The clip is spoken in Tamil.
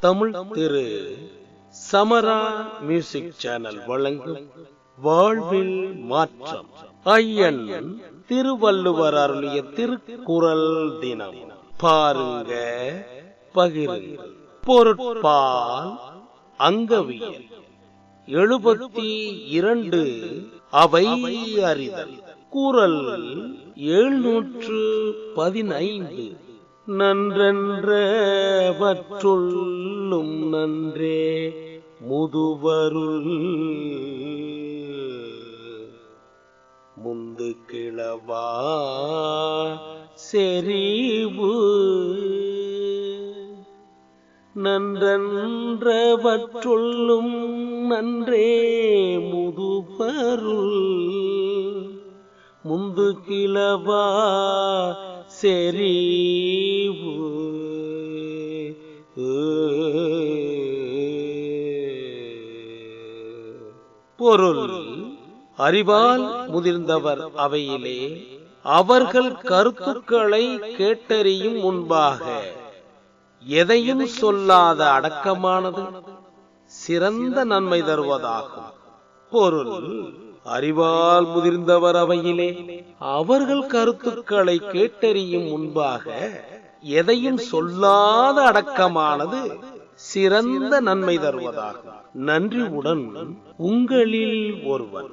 தமிழ் திரு சமரா மியூசிக் சேனல் வழங்கும் வாழ்வில் மாற்றம். ஐயன் திருவள்ளுவர் அருளிய திருக்குறள் தினம். பாருங்க பகிருங்க பொருட்பால் அங்கவியல். எழுபத்தி இரண்டு அவை அறிதல். குரல் எழுநூற்று பதினைந்து. நன்றென்றவற்றுள்ளும் நன்றே முதுவருள். முந்து கிளவா செறிவு. நன்றென்றவற்றுள்ளும் நன்றே முதுவருள். முந்து கிளவா செறிவு பொருள். அறிவால் முதிர்ந்தவர் அவையிலே அவர்கள் கருத்துக்களை கேட்டறியும் முன்பாக எதையும் சொல்லாத அடக்கமானது சிறந்த நன்மை தருவதாகும். பொருள். அறிவால் முதிர்ந்தவர் அவையிலே அவர்கள் கருத்துக்களை கேட்டறியும் முன்பாக எதையும் சொல்லாத அடக்கமானது சிறந்த நன்மை தருவதாகும். நன்றியுடன் உங்களில் ஒருவர்.